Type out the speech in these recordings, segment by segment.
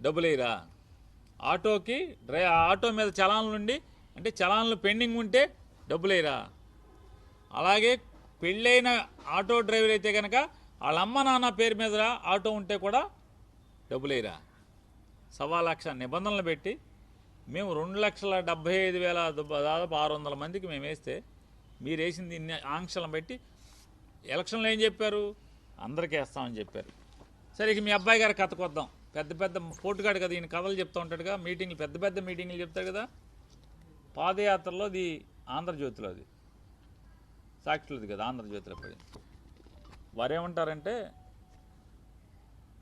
డబ్బులు ఆటోకి dry auto మీద చలాన్లు ఉండి అంటే చలాన్లు పెండింగ్ ఉంటే డబ్బులు వేయరా? అలాగే పెళ్ళైన ఆటో డ్రైవర్ అయితే కనుక వాళ్ళ అమ్మ నాన్న పేరు మీద ఆటో ఉంటే కూడా డబ్బులు సవా లక్ష నిబంధనలు పెట్టి మేము రెండు లక్షల డెబ్బై ఐదు వేల దాదాపు ఆరు వందల మందికి మేము వేస్తే మీరు వేసింది ఇన్ని ఆంక్షలను బట్టి ఎలక్షన్లో ఏం చెప్పారు? అందరికీ వేస్తామని చెప్పారు. సరే ఇక మీ అబ్బాయి గారి కథకొద్దాం పెద్ద పెద్ద పోటుగాడు కదా ఈయన కథలు చెప్తూ ఉంటాడుగా. మీటింగ్లు పెద్ద పెద్ద మీటింగ్లు చెప్తాడు కదా. పాదయాత్రలో అది ఆంధ్రజ్యోతిలో అది. సాక్షులది కదా ఆంధ్రజ్యోతిలో పడింది వారేమంటారంటే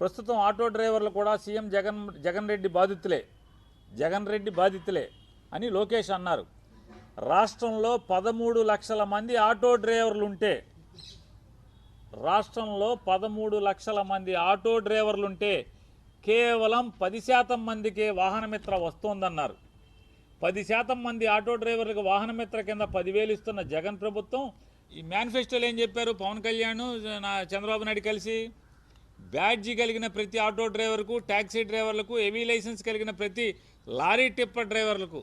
ప్రస్తుతం ఆటో డ్రైవర్లు కూడా సీఎం జగన్ జగన్ రెడ్డి బాధితులే. జగన్ రెడ్డి బాధితులే అని లోకేష్ అన్నారు. రాష్ట్రంలో పదమూడు లక్షల మంది ఆటో డ్రైవర్లు ఉంటే రాష్ట్రంలో పదమూడు లక్షల మంది ఆటో డ్రైవర్లుంటే కేవలం పది శాతం మందికే వాహనమిత్ర వస్తోందన్నారు. పది శాతం మంది ఆటో డ్రైవర్లకు వాహనమిత్ర కింద పదివేలు ఇస్తున్న జగన్ ప్రభుత్వం ఈ మేనిఫెస్టోలో ఏం చెప్పారు? పవన్ కళ్యాణ్ నా చంద్రబాబు నాయుడు కలిసి? బ్యాడ్జీ కలిగిన ప్రతి ఆటో డ్రైవర్కు ట్యాక్సీ డ్రైవర్లకు హెవీ లైసెన్స్ కలిగిన ప్రతి లారీ టిప్పర్ డ్రైవర్లకు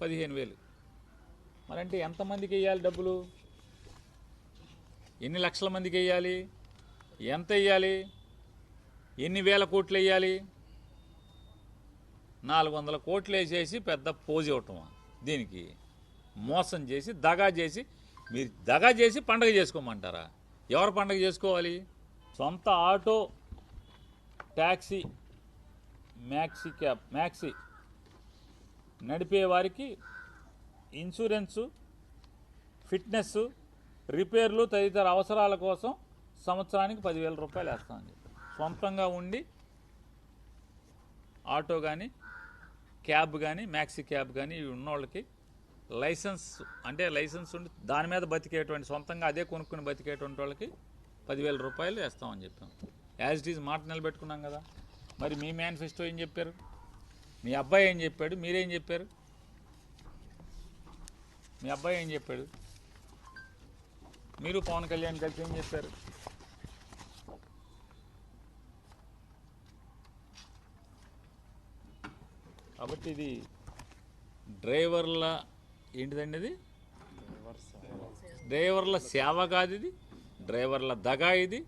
పదిహేను వేలు. మరంటే ఎంతమందికి వేయాలి డబ్బులు? ఎన్ని లక్షల మందికి వేయాలి? ఎంత వేయాలి? ఎన్ని వేల కోట్లు వేయాలి? నాలుగు వందల కోట్లు వేసేసి పెద్ద పోజ్ ఇవ్వటం దీనికి. మోసం చేసి దగా చేసి మీరు దగా చేసి పండగ చేసుకోమంటారా? ఎవరు పండగ చేసుకోవాలి? సొంత auto taxi maxi cab maxi నడిపే వారికి ఇన్సూరెన్సు ఫిట్నెస్ రిపేర్లు తదితర అవసరాల కోసం సంవత్సరానికి పదివేల రూపాయలు వేస్తామని చెప్పి సొంతంగా ఉండి ఆటో కానీ క్యాబ్ కానీ మ్యాక్సీ క్యాబ్ కానీ ఇవి ఉన్నోళ్ళకి లైసెన్స్ అంటే లైసెన్స్ ఉండి దాని మీద బతికేటువంటి సొంతంగా అదే కొనుక్కుని బతికేటువంటి వాళ్ళకి పదివేల రూపాయలు వేస్తామని చెప్పాం. యాజ్ ఇట్ ఈజ్ మాట నిలబెట్టుకున్నాం కదా. మరి మీ మేనిఫెస్టో ఏం చెప్పారు? మీ అబ్బాయి ఏం చెప్పాడు? మీరేం చెప్పారు? మీ అబ్బాయి ఏం చెప్పాడు? మీరు పవన్ కళ్యాణ్ కలిసి ఏం చెప్పారు? కాబట్టి ఇది డ్రైవర్ల ఏంటిదండి ఇది? డ్రైవర్ల సేవ కాదు ఇది. డ్రైవర్ల దగా ఇది.